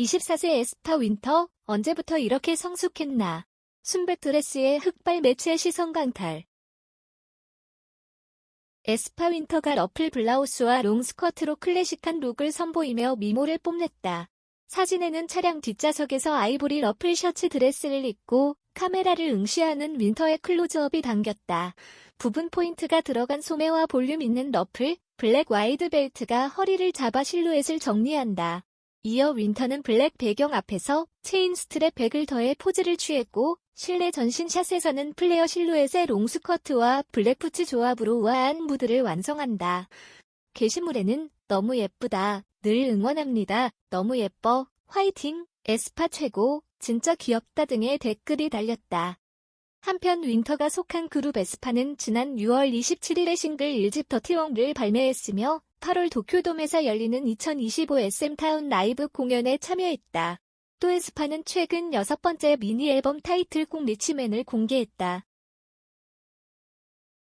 24세 에스파 윈터, 언제부터 이렇게 성숙했나. 순백 드레스에 흑발 매치의 시선 강탈. 에스파 윈터가 러플 블라우스와 롱 스커트로 클래식한 룩을 선보이며 미모를 뽐냈다. 사진에는 차량 뒷좌석에서 아이보리 러플 셔츠 드레스를 입고 카메라를 응시하는 윈터의 클로즈업이 담겼다. 부분 포인트가 들어간 소매와 볼륨 있는 러플, 블랙 와이드 벨트가 허리를 잡아 실루엣을 정리한다. 이어 윈터는 블랙 배경 앞에서 체인 스트랩 백을 더해 포즈를 취했고 실내 전신샷에서는 플레어 실루엣의 롱스커트와 블랙푸츠 조합으로 우아한 무드를 완성한다. 게시물에는 너무 예쁘다. 늘 응원합니다. 너무 예뻐. 화이팅. 에스파 최고. 진짜 귀엽다 등의 댓글이 달렸다. 한편 윈터가 속한 그룹 에스파는 지난 6월 27일에 싱글 1집 더티웡를 발매했으며 8월 도쿄돔에서 열리는 2025 SM타운 라이브 공연에 참여했다. 또 에스파는 최근 여섯 번째 미니 앨범 타이틀곡 리치맨을 공개했다.